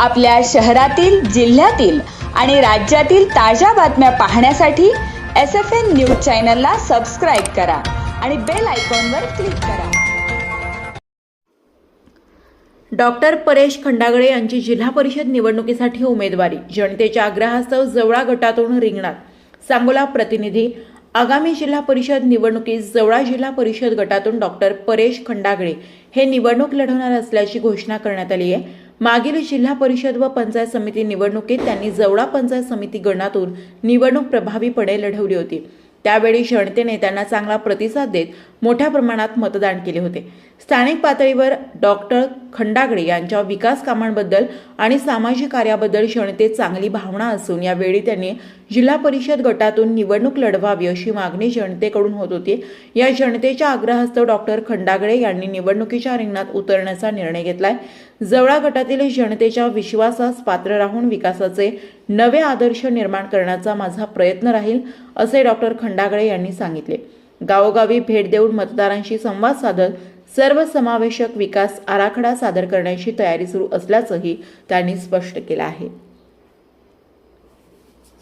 आपल्या शहरातील जिल्ह्यातील आणि राज्यातील ताज्या बातम्या पाहण्यासाठी एस एफ एन न्यूज चॅनलला सबस्क्राईब करा आणि बेल आयकॉनवर क्लिक करा. डॉक्टर परेश खंडागळे यांची जिल्हा परिषद निवडणुकीसाठी उमेदवारी जनतेच्या आग्रहास्तव जवळा गटातून रिंगणात. सांगोला प्रतिनिधी आगामी जिल्हा परिषद निवडणुकीत जवळा जिल्हा परिषद गटातून डॉक्टर परेश खंडागळे हे निवडणूक लढवणार असल्याची घोषणा करण्यात आली आहे. मागील जिल्हा परिषद व पंचायत समिती निवडणुकीत त्यांनी जवळा पंचायत समिती गणातून निवडणूक प्रभावीपणे लढवली होती. त्यावेळी जनतेने त्यांना चांगला प्रतिसाद देत मोठ्या प्रमाणात मतदान केले होते. स्थानिक पातळीवर डॉक्टर खंडागडे यांच्या विकास कामांबद्दल आणि सामाजिक कार्याबद्दल जनतेत चांगली भावना असून यावेळी त्यांनी जिल्हा परिषद गटातून निवडणूक लढवावी अशी मागणी जनतेकडून होत होती. या जनतेच्या आग्रहास्तव डॉक्टर खंडागळे यांनी निवडणुकीच्या रिंगणात उतरण्याचा निर्णय घेतलाय. जवळा गटातील जनतेच्या विश्वासास पात्र राहून विकासाचे नवे आदर्श निर्माण करण्याचा माझा प्रयत्न राहील असे डॉक्टर खंडागळे यांनी सांगितले. गावोगावी भेट देऊन मतदारांशी संवाद साधत सर्वसमावेशक विकास आराखडा सादर करण्याची तयारी सुरू असल्याचंही त्यांनी स्पष्ट केलं आहे.